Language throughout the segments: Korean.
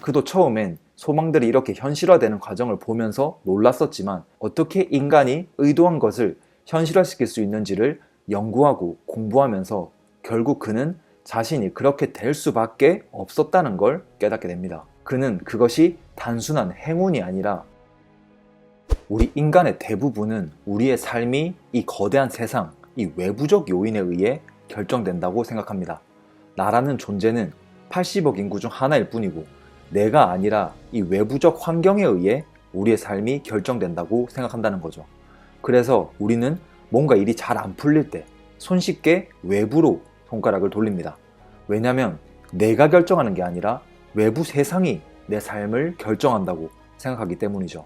그도 처음엔 소망들이 이렇게 현실화되는 과정을 보면서 놀랐었지만 어떻게 인간이 의도한 것을 현실화시킬 수 있는지를 연구하고 공부하면서 결국 그는 자신이 그렇게 될 수밖에 없었다는 걸 깨닫게 됩니다. 그는 그것이 단순한 행운이 아니라 우리 인간의 대부분은 우리의 삶이 이 거대한 세상, 이 외부적 요인에 의해 결정된다고 생각합니다. 나라는 존재는 80억 인구 중 하나일 뿐이고 내가 아니라 이 외부적 환경에 의해 우리의 삶이 결정된다고 생각한다는 거죠. 그래서 우리는 뭔가 일이 잘 안 풀릴 때 손쉽게 외부로 손가락을 돌립니다. 왜냐하면 내가 결정하는 게 아니라 외부 세상이 내 삶을 결정한다고 생각하기 때문이죠.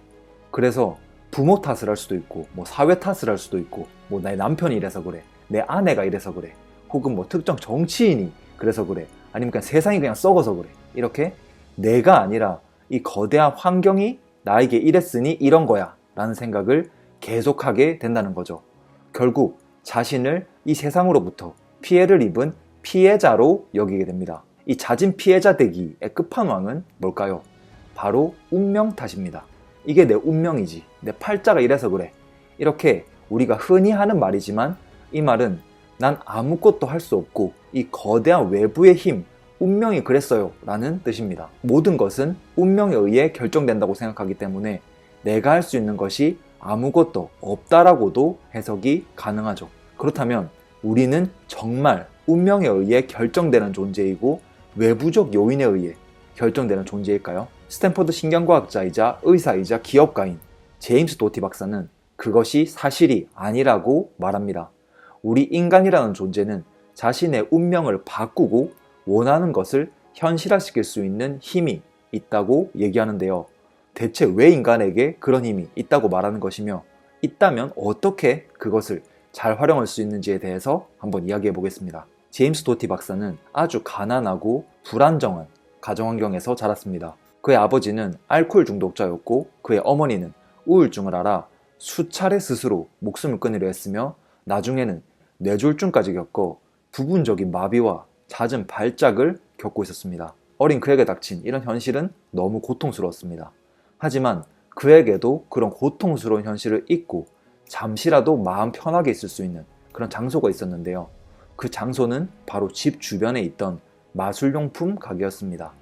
그래서 부모 탓을 할 수도 있고, 뭐 사회 탓을 할 수도 있고, 뭐 나의 남편이 이래서 그래, 내 아내가 이래서 그래, 혹은 뭐 특정 정치인이 그래서 그래, 아니면 그냥 세상이 그냥 썩어서 그래. 이렇게 내가 아니라 이 거대한 환경이 나에게 이랬으니 이런 거야 라는 생각을 계속하게 된다는 거죠. 결국 자신을 이 세상으로부터 피해를 입은 피해자로 여기게 됩니다. 이 잦은 피해자 되기의 끝판왕은 뭘까요? 바로 운명 탓입니다. 이게 내 운명이지. 내 팔자가 이래서 그래. 이렇게 우리가 흔히 하는 말이지만 이 말은 난 아무것도 할 수 없고 이 거대한 외부의 힘, 운명이 그랬어요 라는 뜻입니다. 모든 것은 운명에 의해 결정된다고 생각하기 때문에 내가 할 수 있는 것이 아무것도 없다라고도 해석이 가능하죠. 그렇다면 우리는 정말 운명에 의해 결정되는 존재이고 외부적 요인에 의해 결정되는 존재일까요? 스탠퍼드 신경과학자이자 의사이자 기업가인 제임스 도티 박사는 그것이 사실이 아니라고 말합니다. 우리 인간이라는 존재는 자신의 운명을 바꾸고 원하는 것을 현실화시킬 수 있는 힘이 있다고 얘기하는데요. 대체 왜 인간에게 그런 힘이 있다고 말하는 것이며 있다면 어떻게 그것을 잘 활용할 수 있는지에 대해서 한번 이야기해 보겠습니다. 제임스 도티 박사는 아주 가난하고 불안정한 가정환경에서 자랐습니다. 그의 아버지는 알코올 중독자였고 그의 어머니는 우울증을 앓아 수차례 스스로 목숨을 끊으려 했으며 나중에는 뇌졸중까지 겪어 부분적인 마비와 잦은 발작을 겪고 있었습니다. 어린 그에게 닥친 이런 현실은 너무 고통스러웠습니다. 하지만 그에게도 그런 고통스러운 현실을 잊고 잠시라도 마음 편하게 있을 수 있는 그런 장소가 있었는데요. 그 장소는 바로 집 주변에 있던 마술용품 가게였습니다.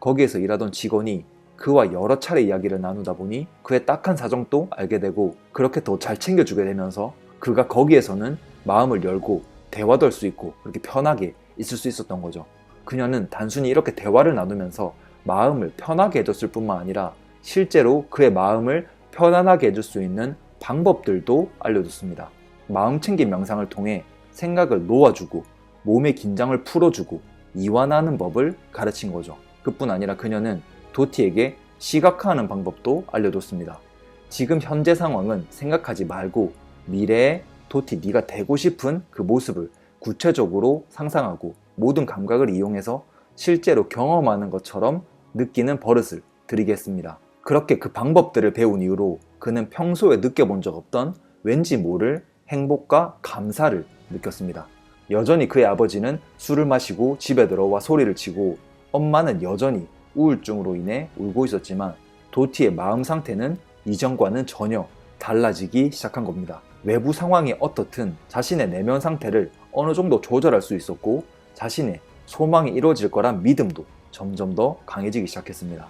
거기에서 일하던 직원이 그와 여러 차례 이야기를 나누다 보니 그의 딱한 사정도 알게 되고 그렇게 더 잘 챙겨주게 되면서 그가 거기에서는 마음을 열고 대화도 할 수 있고 그렇게 편하게 있을 수 있었던 거죠. 그녀는 단순히 이렇게 대화를 나누면서 마음을 편하게 해줬을 뿐만 아니라 실제로 그의 마음을 편안하게 해줄 수 있는 방법들도 알려줬습니다. 마음 챙김 명상을 통해 생각을 놓아주고 몸의 긴장을 풀어주고 이완하는 법을 가르친 거죠. 그뿐 아니라 그녀는 도티에게 시각화하는 방법도 알려줬습니다. 지금 현재 상황은 생각하지 말고 미래에 도티 네가 되고 싶은 그 모습을 구체적으로 상상하고 모든 감각을 이용해서 실제로 경험하는 것처럼 느끼는 버릇을 들이겠습니다. 그렇게 그 방법들을 배운 이후로 그는 평소에 느껴본 적 없던 왠지 모를 행복과 감사를 느꼈습니다. 여전히 그의 아버지는 술을 마시고 집에 들어와 소리를 치고 엄마는 여전히 우울증으로 인해 울고 있었지만 도티의 마음 상태는 이전과는 전혀 달라지기 시작한 겁니다. 외부 상황이 어떻든 자신의 내면 상태를 어느 정도 조절할 수 있었고 자신의 소망이 이루어질 거란 믿음도 점점 더 강해지기 시작했습니다.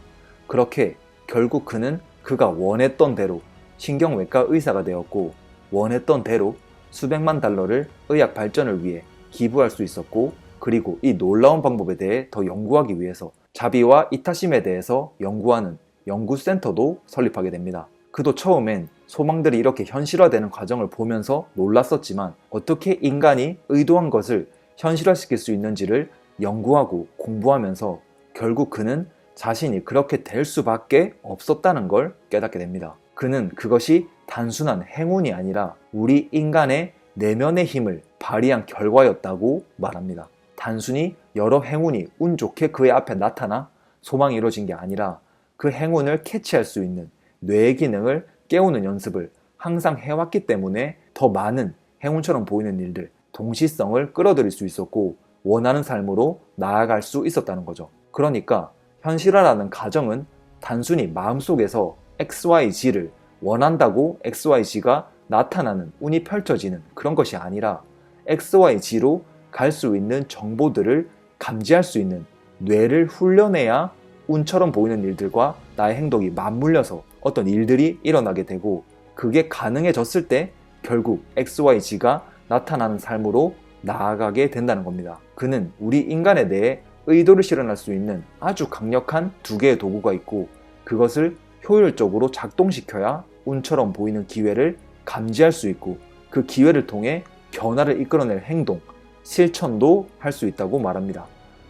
그렇게 결국 그는 그가 원했던 대로 신경외과 의사가 되었고 원했던 대로 수백만 달러를 의학 발전을 위해 기부할 수 있었고 그리고 이 놀라운 방법에 대해 더 연구하기 위해서 자비와 이타심에 대해서 연구하는 연구센터도 설립하게 됩니다. 그도 처음엔 소망들이 이렇게 현실화되는 과정을 보면서 놀랐었지만 어떻게 인간이 의도한 것을 현실화시킬 수 있는지를 연구하고 공부하면서 결국 그는 자신이 그렇게 될 수밖에 없었다는 걸 깨닫게 됩니다. 그는 그것이 단순한 행운이 아니라 우리 인간의 내면의 힘을 발휘한 결과였다고 말합니다. 단순히 여러 행운이 운 좋게 그의 앞에 나타나 소망이 이루어진 게 아니라 그 행운을 캐치할 수 있는 뇌의 기능을 깨우는 연습을 항상 해왔기 때문에 더 많은 행운처럼 보이는 일들, 동시성을 끌어들일 수 있었고 원하는 삶으로 나아갈 수 있었다는 거죠. 그러니까 현실화라는 가정은 단순히 마음속에서 XYZ를 원한다고 XYZ가 나타나는 운이 펼쳐지는 그런 것이 아니라 XYZ로 갈 수 있는 정보들을 감지할 수 있는 뇌를 훈련해야 운처럼 보이는 일들과 나의 행동이 맞물려서 어떤 일들이 일어나게 되고 그게 가능해졌을 때 결국 XYZ가 나타나는 삶으로 나아가게 된다는 겁니다. 그는 우리 인간에 대해 의도를 실현할 수 있는 아주 강력한 두 개의 도구가 있고 그것을 효율적으로 작동시켜야 운처럼 보이는 기회를 감지할 수 있고 그 기회를 통해 변화를 이끌어낼 행동, 실천도 할 수 있다고 말합니다.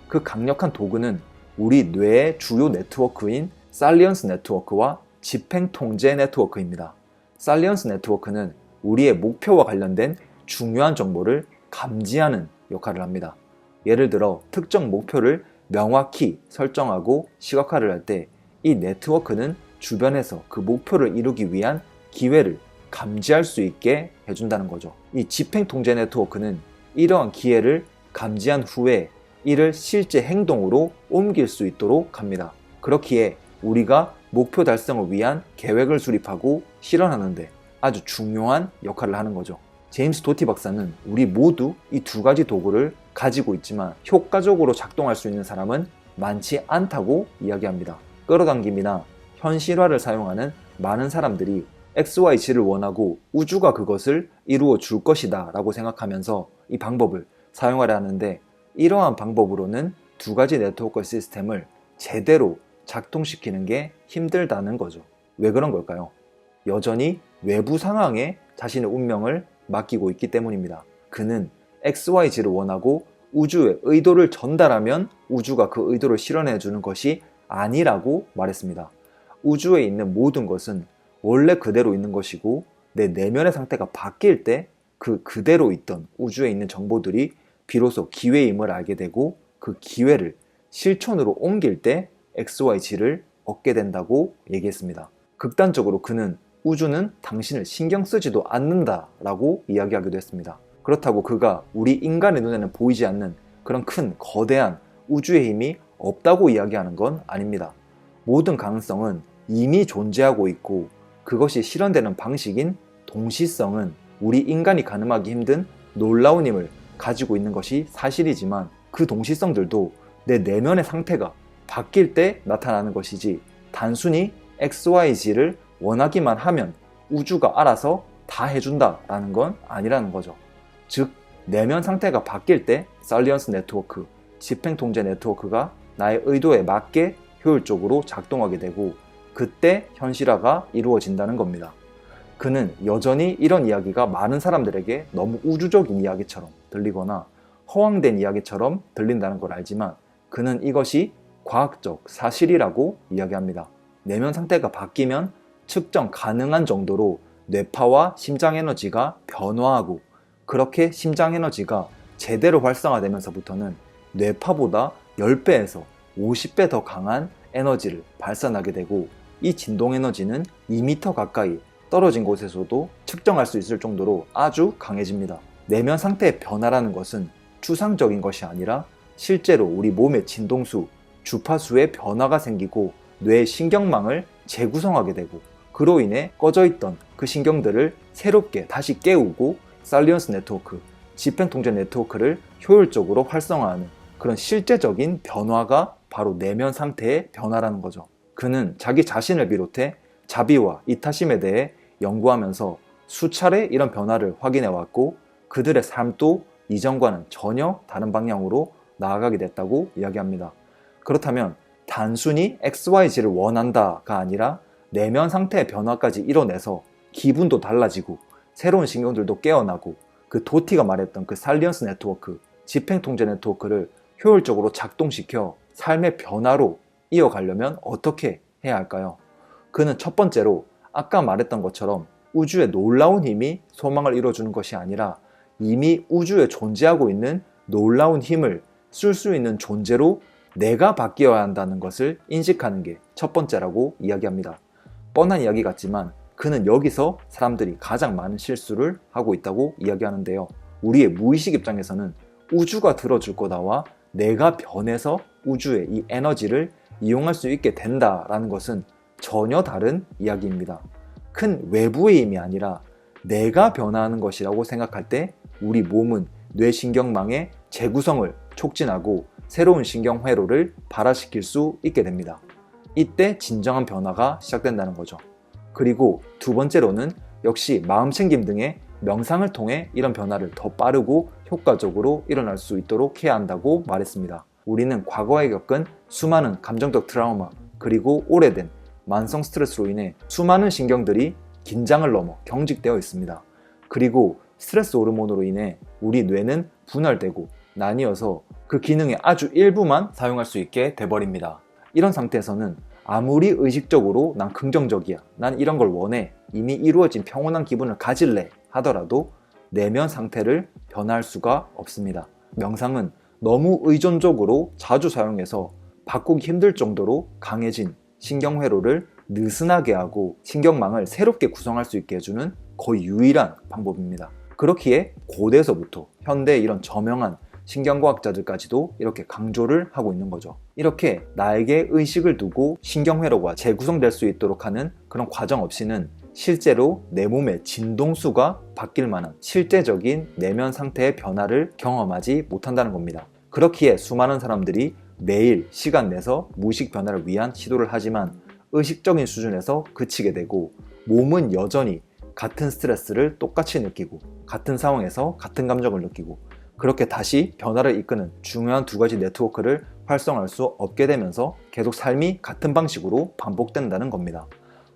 그 강력한 도구는 우리 뇌의 주요 네트워크인 살리언스 네트워크와 집행 통제 네트워크입니다. 살리언스 네트워크는 우리의 목표와 관련된 중요한 정보를 감지하는 역할을 합니다. 예를 들어 특정 목표를 명확히 설정하고 시각화를 할 때 이 네트워크는 주변에서 그 목표를 이루기 위한 기회를 감지할 수 있게 해준다는 거죠. 이 집행 통제 네트워크는 이러한 기회를 감지한 후에 이를 실제 행동으로 옮길 수 있도록 합니다. 그렇기에 우리가 목표 달성을 위한 계획을 수립하고 실현하는데 아주 중요한 역할을 하는 거죠. 제임스 도티 박사는 우리 모두 이 두 가지 도구를 가지고 있지만 효과적으로 작동할 수 있는 사람은 많지 않다고 이야기합니다. 끌어당김이나 현실화를 사용하는 많은 사람들이 XYZ를 원하고 우주가 그것을 이루어 줄 것이다 라고 생각하면서 이 방법을 사용하려 하는데 이러한 방법으로는 두 가지 네트워크 시스템을 제대로 작동시키는 게 힘들다는 거죠. 왜 그런 걸까요? 여전히 외부 상황에 자신의 운명을 맡기고 있기 때문입니다. 그는 XYZ를 원하고 우주에 의도를 전달하면 우주가 그 의도를 실현해 주는 것이 아니라고 말했습니다. 우주에 있는 모든 것은 원래 그대로 있는 것이고 내 내면의 상태가 바뀔 때 그 그대로 있던 우주에 있는 정보들이 비로소 기회임을 알게 되고 그 기회를 실천으로 옮길 때 XYZ를 얻게 된다고 얘기했습니다. 극단적으로 그는 우주는 당신을 신경 쓰지도 않는다 라고 이야기하기도 했습니다. 그렇다고 그가 우리 인간의 눈에는 보이지 않는 그런 큰 거대한 우주의 힘이 없다고 이야기하는 건 아닙니다. 모든 가능성은 이미 존재하고 있고 그것이 실현되는 방식인 동시성은 우리 인간이 가늠하기 힘든 놀라운 힘을 가지고 있는 것이 사실이지만 그 동시성들도 내 내면의 상태가 바뀔 때 나타나는 것이지 단순히 XYZ를 원하기만 하면 우주가 알아서 다 해준다라는 건 아니라는 거죠. 즉, 내면 상태가 바뀔 때 살리언스 네트워크, 집행통제 네트워크가 나의 의도에 맞게 효율적으로 작동하게 되고 그때 현실화가 이루어진다는 겁니다. 그는 여전히 이런 이야기가 많은 사람들에게 너무 우주적인 이야기처럼 들리거나 허황된 이야기처럼 들린다는 걸 알지만 그는 이것이 과학적 사실이라고 이야기합니다. 내면 상태가 바뀌면 측정 가능한 정도로 뇌파와 심장 에너지가 변화하고 그렇게 심장 에너지가 제대로 활성화되면서부터는 뇌파보다 10배에서 50배 더 강한 에너지를 발산하게 되고 이 진동 에너지는 2m 가까이 떨어진 곳에서도 측정할 수 있을 정도로 아주 강해집니다. 내면 상태의 변화라는 것은 추상적인 것이 아니라 실제로 우리 몸의 진동수, 주파수의 변화가 생기고 뇌의 신경망을 재구성하게 되고 그로 인해 꺼져 있던 그 신경들을 새롭게 다시 깨우고 살리언스 네트워크, 집행통제 네트워크를 효율적으로 활성화하는 그런 실제적인 변화가 바로 내면 상태의 변화라는 거죠. 그는 자기 자신을 비롯해 자비와 이타심에 대해 연구하면서 수차례 이런 변화를 확인해 왔고 그들의 삶도 이전과는 전혀 다른 방향으로 나아가게 됐다고 이야기합니다. 그렇다면 단순히 XYZ를 원한다가 아니라 내면 상태의 변화까지 이뤄내서 기분도 달라지고 새로운 신경들도 깨어나고 그 도티가 말했던 그 살리언스 네트워크, 집행통제 네트워크를 효율적으로 작동시켜 삶의 변화로 이어가려면 어떻게 해야 할까요? 그는 첫 번째로 아까 말했던 것처럼 우주의 놀라운 힘이 소망을 이루어주는 것이 아니라 이미 우주에 존재하고 있는 놀라운 힘을 쓸 수 있는 존재로 내가 바뀌어야 한다는 것을 인식하는 게 첫 번째라고 이야기합니다. 뻔한 이야기 같지만 그는 여기서 사람들이 가장 많은 실수를 하고 있다고 이야기하는데요. 우리의 무의식 입장에서는 우주가 들어줄 거다와 내가 변해서 우주의 이 에너지를 이용할 수 있게 된다라는 것은 전혀 다른 이야기입니다. 큰 외부의 힘이 아니라 내가 변화하는 것이라고 생각할 때 우리 몸은 뇌신경망의 재구성을 촉진하고 새로운 신경 회로를 발화시킬 수 있게 됩니다. 이때 진정한 변화가 시작된다는 거죠. 그리고 두 번째로는 역시 마음 챙김 등의 명상을 통해 이런 변화를 더 빠르고 효과적으로 일어날 수 있도록 해야 한다고 말했습니다. 우리는 과거에 겪은 수많은 감정적 트라우마 그리고 오래된 만성 스트레스로 인해 수많은 신경들이 긴장을 넘어 경직되어 있습니다. 그리고 스트레스 호르몬으로 인해 우리 뇌는 분할되고 나뉘어서 그 기능의 아주 일부만 사용할 수 있게 돼버립니다. 이런 상태에서는 아무리 의식적으로 난 긍정적이야, 난 이런 걸 원해, 이미 이루어진 평온한 기분을 가질래 하더라도 내면 상태를 변화할 수가 없습니다. 명상은 너무 의존적으로 자주 사용해서 바꾸기 힘들 정도로 강해진 신경회로를 느슨하게 하고 신경망을 새롭게 구성할 수 있게 해주는 거의 유일한 방법입니다. 그렇기에 고대에서부터 현대 이런 저명한 신경과학자들까지도 이렇게 강조를 하고 있는 거죠. 이렇게 나에게 의식을 두고 신경회로가 재구성될 수 있도록 하는 그런 과정 없이는 실제로 내 몸의 진동수가 바뀔 만한 실제적인 내면 상태의 변화를 경험하지 못한다는 겁니다. 그렇기에 수많은 사람들이 매일 시간 내서 무의식 변화를 위한 시도를 하지만 의식적인 수준에서 그치게 되고 몸은 여전히 같은 스트레스를 똑같이 느끼고 같은 상황에서 같은 감정을 느끼고 그렇게 다시 변화를 이끄는 중요한 두 가지 네트워크를 활성화할 수 없게 되면서 계속 삶이 같은 방식으로 반복된다는 겁니다.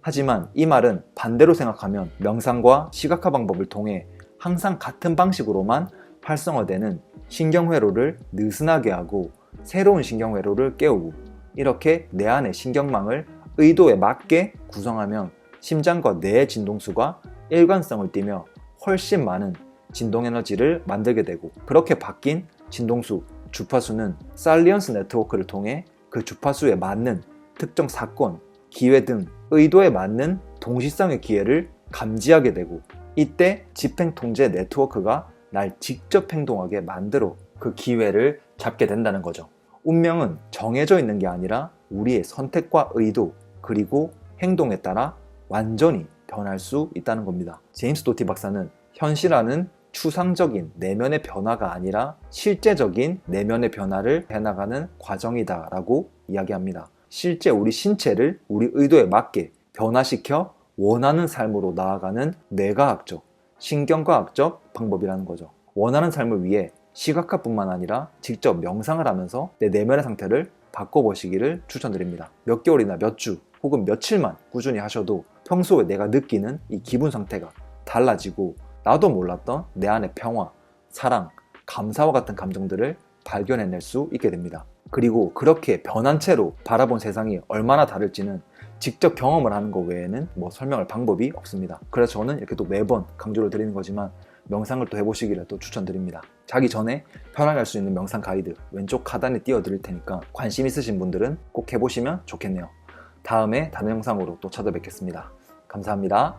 하지만 이 말은 반대로 생각하면 명상과 시각화 방법을 통해 항상 같은 방식으로만 활성화되는 신경회로를 느슨하게 하고 새로운 신경회로를 깨우고 이렇게 내 안의 신경망을 의도에 맞게 구성하면 심장과 뇌의 진동수가 일관성을 띠며 훨씬 많은 진동 에너지를 만들게 되고 그렇게 바뀐 진동수, 주파수는 살리언스 네트워크를 통해 그 주파수에 맞는 특정 사건, 기회 등 의도에 맞는 동시성의 기회를 감지하게 되고 이때 집행 통제 네트워크가 날 직접 행동하게 만들어 그 기회를 잡게 된다는 거죠. 운명은 정해져 있는 게 아니라 우리의 선택과 의도 그리고 행동에 따라 완전히 변할 수 있다는 겁니다. 제임스 도티 박사는 현실화는 추상적인 내면의 변화가 아니라 실제적인 내면의 변화를 해나가는 과정이다라고 이야기합니다. 실제 우리 신체를 우리 의도에 맞게 변화시켜 원하는 삶으로 나아가는 뇌과학적, 신경과학적 방법이라는 거죠. 원하는 삶을 위해 시각화뿐만 아니라 직접 명상을 하면서 내 내면의 상태를 바꿔보시기를 추천드립니다. 몇 개월이나 몇 주 혹은 며칠만 꾸준히 하셔도 평소에 내가 느끼는 이 기분 상태가 달라지고 나도 몰랐던 내 안의 평화, 사랑, 감사와 같은 감정들을 발견해낼 수 있게 됩니다. 그리고 그렇게 변한 채로 바라본 세상이 얼마나 다를지는 직접 경험을 하는 것 외에는 뭐 설명할 방법이 없습니다. 그래서 저는 이렇게 또 매번 강조를 드리는 거지만 명상을 또 해보시기를 또 추천드립니다. 자기 전에 편하게 할 수 있는 명상 가이드 왼쪽 하단에 띄워드릴 테니까 관심 있으신 분들은 꼭 해보시면 좋겠네요. 다음에 다른 영상으로 또 찾아뵙겠습니다. 감사합니다.